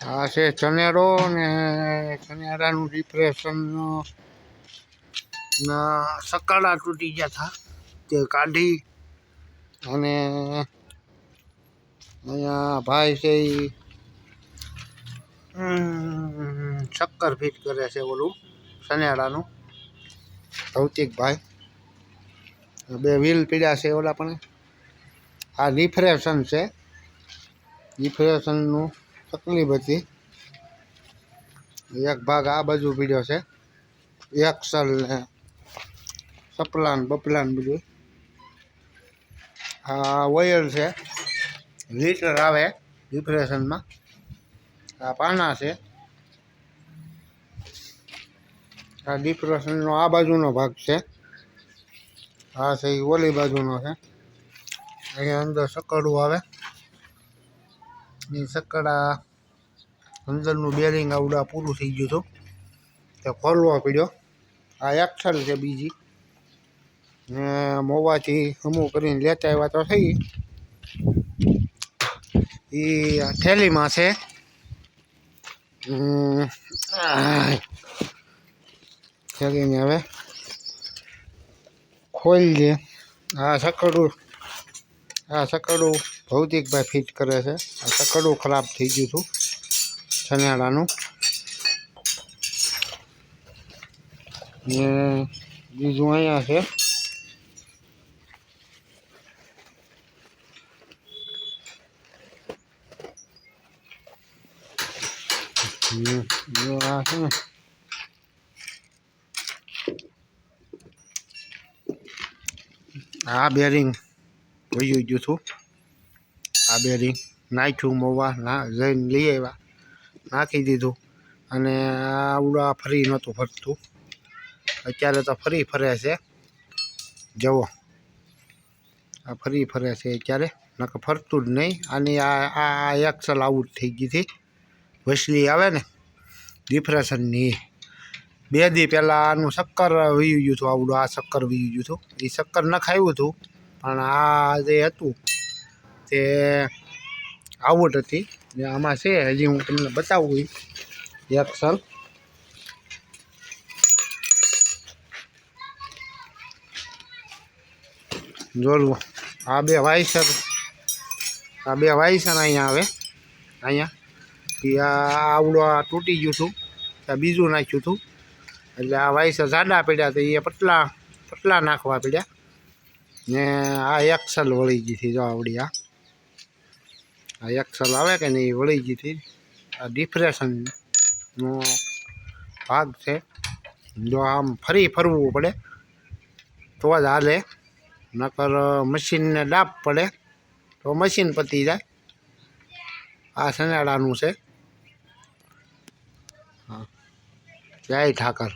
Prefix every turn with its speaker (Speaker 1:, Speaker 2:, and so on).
Speaker 1: આ છે ચનેડો ને ચનેડાનું ડિપ્રેશન સકાળા તૂટી ગયા હતા તે કાઢી અને અહીંયા ભાઈ છે એ ચક્કર ફિટ કરે છે ઓલું સનેડાનું ભૌતિકભાઈ બે વ્હીલ પીડ્યા છે ઓલા પણ. આ રિફ્રેશન છે. રિફ્રેશનનું તકલીફ હતી. એક ભાગ આ બાજુ પીડ્યો છે. એક્સલ ને સપલાન, બપલાન બધું. આ ઓઇલ છે. લીટર આવે ડિપ્રેશનમાં આ પાના છે. આ ડિપ્રેશનનો આ બાજુનો ભાગ છે. આ છે એ ઓલી બાજુનો છે. અહીંયા અંદર સકડું આવે. એ સકડા, અંદરનું બેરિંગ આવડા પૂરું થઈ ગયું હતું. તે ખોલવા પડ્યો. આ એક્સલ છે બીજી. ને મોવાથી અમુક કરીને લેતા આવ્યા તો થઈ. એ થેલીમાં છે. હમ. થેલીને હવે ખોલી દે. આ સકડું આ સકડું ભૌતિકભાઈ ફિટ કરે છે આ સકડું ખરાબ થઈ ગયું હતું શનિયાળાનું ને બીજું અહીંયા છે હમ, જો આ છે ને આ બેરિંગ વયું ગયું હતું આ બેરિંગ નાખ્યું મોવા, ના, જઈને લઈ આવ્યા. નાખી દીધું. અને આવડા ફરી નહોતું ફરતું. અત્યારે તો ફરી ફરે છે. જવો આ ફરી ફરે છે અત્યારે. નકર ફરતું જ નહીં. આની આ આ એક્સલ આઉટ થઈ ગઈ હતી. વસલી આવે ને ડિપ્રેશનની બે દી પહેલાં આનું શક્કર વીયું ગયું હતું આવડું આ શક્કર વીયું ગયું હતું. એ શક્કર નખાયું હતું. પણ આ જે હતું તે આવટ હતી. ને આમાં છે, હજી હું તમને બતાવું ઈ. એક્સલ જોલું. આ બે વાઇસર. આ બે વાઇસર અહીંયા આવે. અહીંયા. એ આ આવડું આ તૂટી ગયું હતું. ત્યાં બીજું નાખ્યું હતું. એટલે આ વાઇસર જાડા પડ્યા તો એ પટલા પટલા નાખવા પડ્યા. ને આ એક્સલ વળી ગઈ હતી જો આવડી આ. આ એક્સલ આવે કે નહીં વળી ગઈ હતી. આ ડિપ્રેશનનો ભાગ છે. જો આમ ફરી ફરવું પડે, તો જ હાલે. નકર મશીનને ડાપ પડે, તો મશીન પતી જાય. આ સનેડાનું છે. હા. જય ઠાકર.